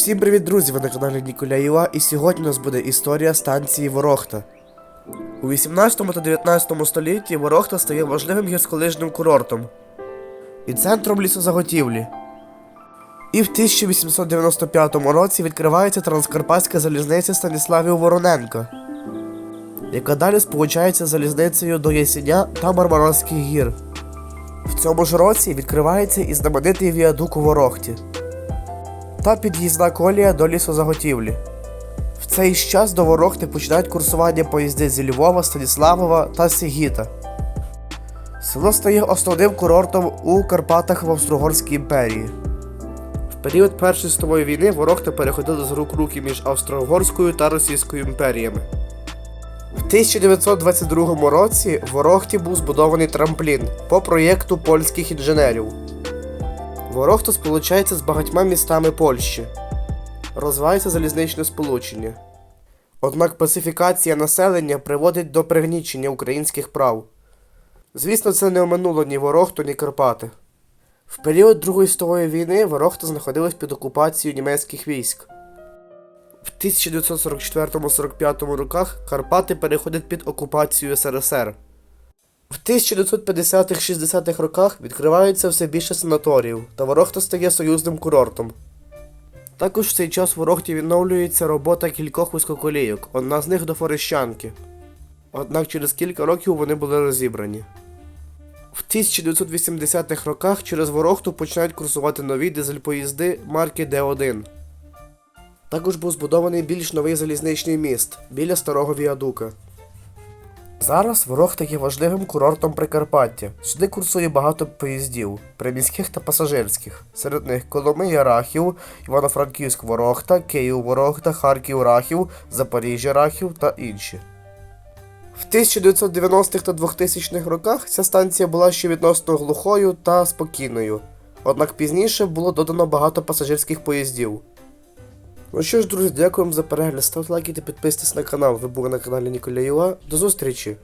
Всім привіт, друзі! Ви на каналі Ніколяєва, і сьогодні у нас буде історія станції Ворохта. У 18 та 19 столітті Ворохта стає важливим гірськолижним курортом і центром лісозаготівлі. І в 1895 році відкривається транскарпатська залізниця Станіславів Вороненка, яка далі сполучається залізницею до Ясеня та Мармаронських гір. В цьому ж році відкривається і знаменитий віадук у Ворохті та під'їзна колія до лісозаготівлі. В цей час до Ворохти починають курсування поїзди зі Львова, Станіславова та Сігіта. Село стає основним курортом у Карпатах в Австро-Угорській імперії. В період Першої світової війни Ворохта переходила з рук руки між Австро-Угорською та Російською імперіями. В 1922 році в Ворохті був збудований трамплін по проєкту польських інженерів. Ворохта сполучається з багатьма містами Польщі. Розвивається залізничне сполучення. Однак пацифікація населення приводить до пригнічення українських прав. Звісно, це не оминуло ні Ворохту, ні Карпати. В період Другої світової війни Ворохта знаходилась під окупацією німецьких військ. В 1944-45 роках Карпати переходять під окупацію СРСР. В 1950-60-х роках відкривається все більше санаторіїв, та Ворохта стає союзним курортом. Також в цей час в Ворохті відновлюється робота кількох вузькоколійок, одна з них до Форещанки. Однак через кілька років вони були розібрані. В 1980-х роках через Ворохту починають курсувати нові дизель-поїзди марки Д1. Також був збудований більш новий залізничний міст біля старого віадука. Зараз Ворохта є важливим курортом Прикарпаття. Сюди курсує багато поїздів, приміських та пасажирських. Серед них Коломия Рахів, Івано-Франківськ Ворохта, Київ Ворохта, Харків Рахів, Запоріжжя Рахів та інші. В 1990-х та 2000-х роках ця станція була ще відносно глухою та спокійною. Однак пізніше було додано багато пасажирських поїздів. Ну що ж, друзі, дякуємо за перегляд. Ставте лайки та підписуйтесь на канал. Ви були на каналі Ніколя Юла. До зустрічі!